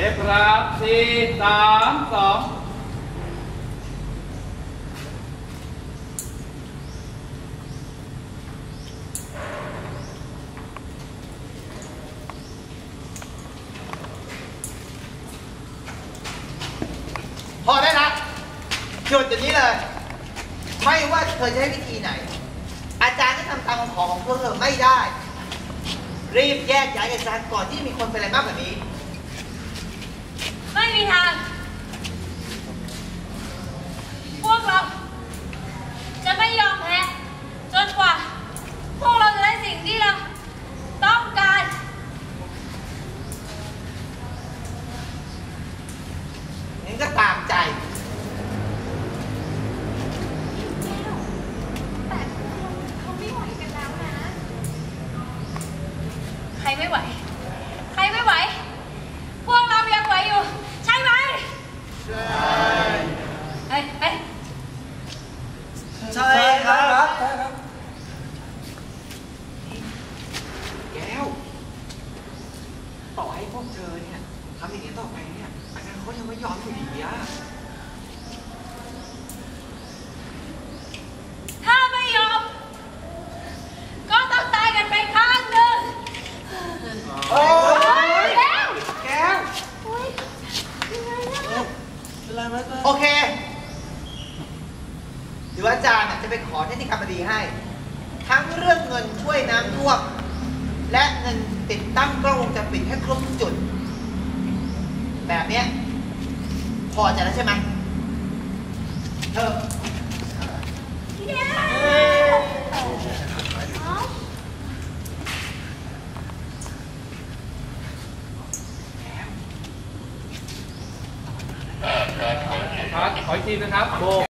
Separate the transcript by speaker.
Speaker 1: เอฟครับสี่สามสอง
Speaker 2: พอได้ละหยุดอย่างนี้เลย ไม่ว่าเธอจะใช้วิธีไหน อาจารย์ก็ทำตามคำขอของพวกเธอไม่ได้ รีบแยกย้ายอาจารย์ก่อนที่มีคนเป็นอะไรมากกว่านี้
Speaker 3: ไม่มีทาง พวกเรา จะไม่ยอมแพ้จนกว่า พวกเราจะได้สิ่งที่เราต้องการ
Speaker 2: งั้นก็ตามใจ
Speaker 3: แต่เขาไม่ไหวกันแล้วนะ ใครไม่ไหว ใครไม่ไหว พวกเรายังไหวอยู่ ใช่ไหม ใช่เฮ้ยเฮ้ย
Speaker 2: ใช่ครับ
Speaker 4: แก้ว ต่อให้พวกเธอเนี่ยทำอย่างนี้ต่อไปเนี่ยอาจารย์เขายังไม่ยอมอยู่ดีอะ
Speaker 3: ถ้าไม่ยอม ก็ต้องตายกันไปข้างหนึ่ง
Speaker 2: โอ้ย
Speaker 3: แล้ว
Speaker 4: แก้ว
Speaker 3: โอ๊ยยังไงนะ
Speaker 2: โอเค เดี๋ยวอาจารย์จะไปขอเทคนิคกรรมดีให้ ทั้งเรื่องเงินช่วยน้ำท่วมและเงินติดตั้งกล้องวงจรปิดให้ครบทุกจุด แบบเนี้ยพอใจแล้วใช่ไหมเธอ
Speaker 3: พี่แดง
Speaker 1: คขออีกทีนะครับโบ